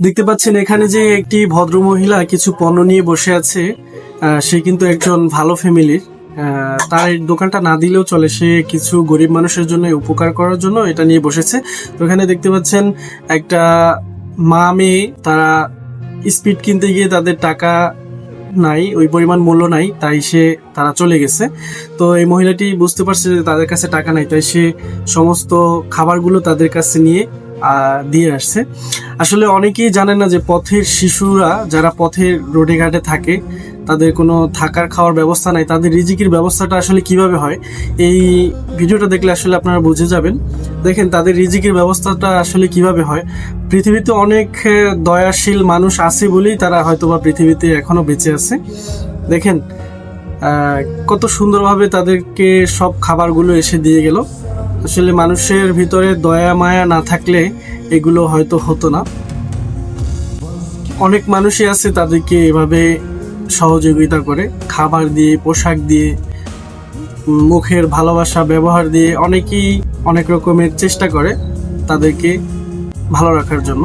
দেখতে পাচ্ছেন এখানে যে একটি ভদ্র মহিলা কিছু পণ্য নিয়ে বসে আছে সে কিন্তু একজন ভালো ফ্যামিলির তার দোকানটা না দিলেও চলে, সে কিছু গরিব মানুষের জন্য উপকার করার জন্য এটা নিয়ে বসেছে। তো এখানে দেখতে পাচ্ছেন একটা মা মেয়ে, তারা স্পিড কিনতে গিয়ে তাদের টাকা নাই, ওই পরিমাণ মূল্য নাই, তাই সে, তারা চলে গেছে। তো এই মহিলাটি বুঝতে পারছে যে তাদের কাছে টাকা নাই, তাই সে সমস্ত খাবারগুলো তাদের কাছে নিয়ে দিয়ে আসছে। আসলে অনেকেই জানে না যে পথের শিশুরা যারা পথের রোডে ঘাটে থাকে, তাদের কোনো থাকার খাওয়ার ব্যবস্থা নাই, তাদের রিজিকের ব্যবস্থাটা আসলে কীভাবে হয়, এই ভিডিওটা দেখলে আসলে আপনারা বুঝে যাবেন। দেখেন, তাদের রিজিকের ব্যবস্থাটা আসলে কীভাবে হয়। পৃথিবীতে অনেক দয়াশীল মানুষ আছে বলেই তারা হয়তোবা পৃথিবীতে এখনও বেঁচে আছে। দেখেন কত সুন্দরভাবে তাদেরকে সব খাবারগুলো এসে দিয়ে গেল। আসলে মানুষের ভিতরে দয়া, মায়া না থাকলে এগুলো হয়তো হতো না। অনেক মানুষই আছে তাদেরকে এভাবে সহযোগিতা করে। খাবার দিয়ে, পোশাক দিয়ে, মুখের ভালোবাসা, ব্যবহার দিয়ে অনেকেই অনেক রকমের চেষ্টা করে তাদেরকে ভালো রাখার জন্য।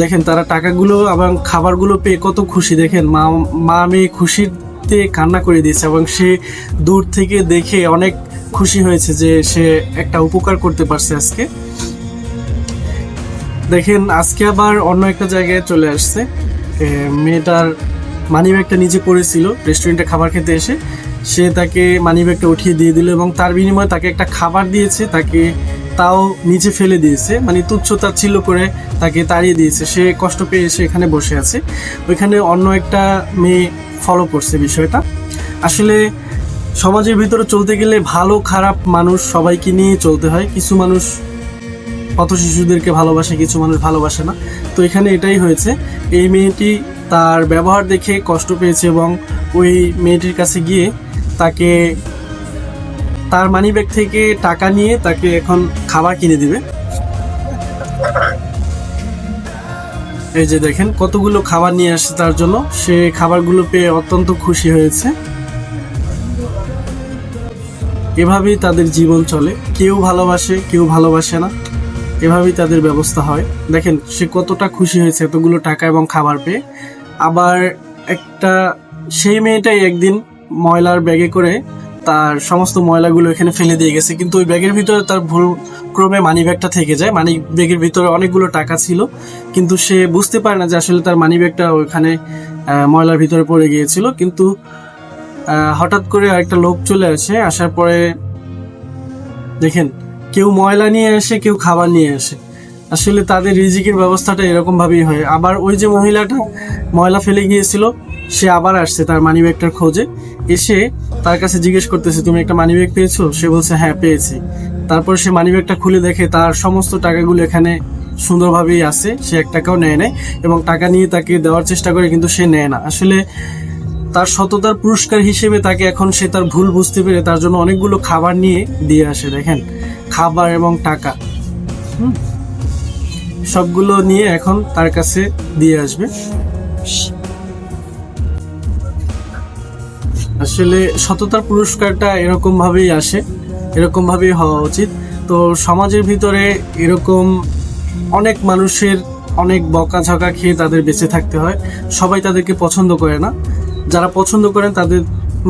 দেখেন তারা টাকাগুলো এবং খাবারগুলো পেয়ে কত খুশি। দেখেন মা মা মেয়ে খুশিতে কান্না করে দিয়েছে এবং সে দূর থেকে দেখে অনেক খুশি হয়েছে যে সে একটা উপকার করতে পারছে আজকে। দেখেন, আজকে আবার অন্য একটা জায়গায় চলে আসছে। মেয়েটার মানি ব্যাগটা নিচে পড়েছিল, রেস্টুরেন্টে খাবার খেতে এসে। সে তাকে মানি ব্যাগটা উঠিয়ে দিয়ে দিল এবং তার বিনিময়ে তাকে একটা খাবার দিয়েছে, তাকে তাও নিচে ফেলে দিয়েছে। মানে তুচ্ছ তাচ্ছিল্য করে তাকে তাড়িয়ে দিয়েছে। সে কষ্ট পেয়ে এসে এখানে বসে আছে। ওইখানে অন্য একটা মেয়ে ফলো করছে বিষয়টা। আসলে সমাজের ভিতরে চলতে গেলে ভালো, খারাপ মানুষ সবাইকে নিয়ে চলতে হয়। কিছু মানুষ পথ শিশুদেরকে ভালোবাসে, কিছু মানুষ ভালোবাসে না। তো এখানে এটাই হয়েছে। এই মেয়েটি তার ব্যবহার দেখে কষ্ট পেয়েছে এবং ওই মেয়েটির কাছে গিয়ে তাকে তার মানিব্যাগ থেকে টাকা নিয়ে তাকে এখন খাবার কিনে দিবে। এই যে দেখেন, কতগুলো খাবার নিয়ে আসছে তার জন্য। সে খাবারগুলো পেয়ে অত্যন্ত খুশি হয়েছে। এভাবেই তাদের জীবন চলে। কেউ ভালোবাসে কেউ ভালোবাসে না। এভাবেই তাদের ব্যবস্থা হয়। দেখেন, সে কতটা খুশি হয়েছে এতগুলো টাকা এবং খাবার পেয়ে। আবার একটা, সেই মেয়েটাই একদিন ময়লার ব্যাগে করে তার সমস্ত ময়লাগুলো এখানে ফেলে দিয়ে গেছে। কিন্তু ওই ব্যাগের ভিতরে তার ভুল ক্রমে মানি ব্যাগটা থেকে যায়। মানি ব্যাগের ভিতরে অনেকগুলো টাকা ছিল। কিন্তু সে বুঝতে পারে না যে আসলে তার মানি ব্যাগটা ওইখানে ময়লার ভিতরে পড়ে গিয়েছিল। কিন্তু হঠাৎ করে একটা লোক চলে আসে। আসার পরে দেখেন, কেউ ময়লা নিয়ে আসে, কেউ খাবার নিয়ে আসে। আসলে তাদের রিজিকের ব্যবস্থাটা এরকম ভাবেই হয়। আবার ওই যে মহিলাটা ময়লা ফেলে গিয়েছিল, সে আবার আসছে তার মানি ব্যাগটার খোঁজে। এসে তার কাছে জিজ্ঞেস করতেছে, তুমি একটা মানি ব্যাগ পেয়েছ? সে বলছে হ্যাঁ পেয়েছি। তারপর সে মানি ব্যাগটা খুলে দেখে তার সমস্ত টাকাগুলো এখানে সুন্দরভাবেই আছে, সে এক টাকাও নেয় নেয় এবং টাকা নিয়ে তাকে দেওয়ার চেষ্টা করে কিন্তু সে নেয় না। আসলে তার সততার পুরস্কার হিসেবে তাকে এখন সে তার ভুল বুঝতে পেরে তার জন্য অনেকগুলো খাবার নিয়ে দিয়ে আসে, দেখেন। খাবার এবং টাকা। সবগুলো নিয়ে এখন তার কাছে দিয়ে আসবে। আসলে সততার পুরস্কারটা এরকম ভাবেই আসে এরকম ভাবেই হওয়া উচিত। তো সমাজের ভিতরে এরকম অনেক মানুষের অনেক বকাঝকা খেয়ে তাদের বেঁচে থাকতে হয়। সবাই তাদেরকে পছন্দ করে না। যারা পছন্দ করেন তাদের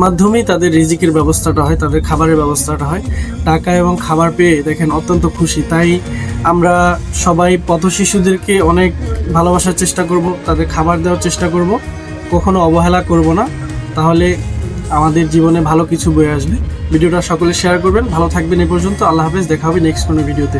মাধ্যমেই তাদের রিজিকের ব্যবস্থাটা হয়, তাদের খাবারের ব্যবস্থাটা হয়। টাকা এবং খাবার পেয়ে দেখেন অত্যন্ত খুশি। তাই আমরা সবাই পথ শিশুদেরকে অনেক ভালোবাসার চেষ্টা করব, তাদের খাবার দেওয়ার চেষ্টা করব, কখনো অবহেলা করব না। তাহলে আমাদের জীবনে ভালো কিছু বয়ে আসবে। ভিডিওটা সকলে শেয়ার করবেন। ভালো থাকবেন এ পর্যন্ত। আল্লাহ হাফেজ। দেখা হবে নেক্সট কোনো ভিডিওতে